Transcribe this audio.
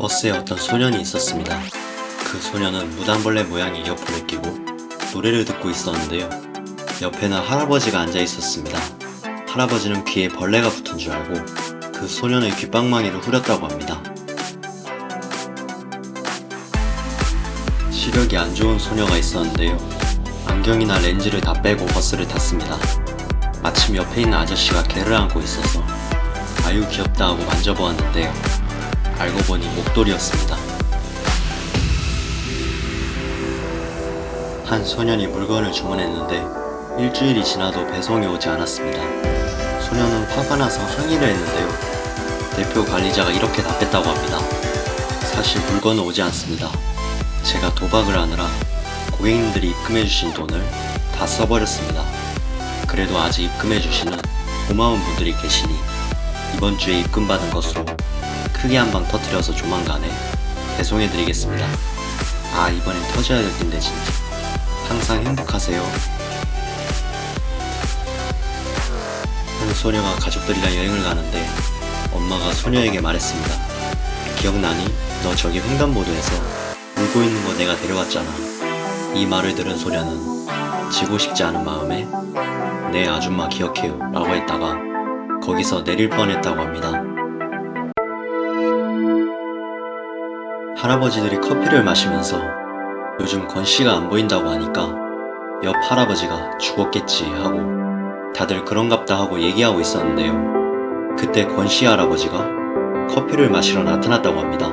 버스에 어떤 소년이 있었습니다. 그 소년은 무당벌레 모양의 이어폰을 끼고 노래를 듣고 있었는데요. 옆에는 할아버지가 앉아 있었습니다. 할아버지는 귀에 벌레가 붙은 줄 알고 그 소년의 귓방망이를 후렸다고 합니다. 시력이 안 좋은 소녀가 있었는데요. 안경이나 렌즈를 다 빼고 버스를 탔습니다. 마침 옆에 있는 아저씨가 개를 안고 있어서 아유 귀엽다 하고 만져보았는데요. 알고 보니 목도리였습니다. 한 소년이 물건을 주문했는데 일주일이 지나도 배송이 오지 않았습니다. 소년은 화가 나서 항의를 했는데요. 대표 관리자가 이렇게 답했다고 합니다. 사실 물건은 오지 않습니다. 제가 도박을 하느라 고객님들이 입금해주신 돈을 다 써버렸습니다. 그래도 아직 입금해주시는 고마운 분들이 계시니 이번 주에 입금받은 것으로 크게 한 방 터트려서 조만간에 배송해드리겠습니다. 아 이번엔 터져야 될 텐데 진짜. 항상 행복하세요. 한 소녀가 가족들이랑 여행을 가는데 엄마가 소녀에게 말했습니다. 기억나니? 너 저기 횡단보도에서 울고 있는 거 내가 데려왔잖아. 이 말을 들은 소녀는 지고 싶지 않은 마음에 네 아줌마 기억해요 라고 했다가 거기서 내릴 뻔했다고 합니다. 할아버지들이 커피를 마시면서 요즘 권 씨가 안 보인다고 하니까 옆 할아버지가 죽었겠지 하고 다들 그런갑다 하고 얘기하고 있었는데요. 그때 권 씨 할아버지가 커피를 마시러 나타났다고 합니다.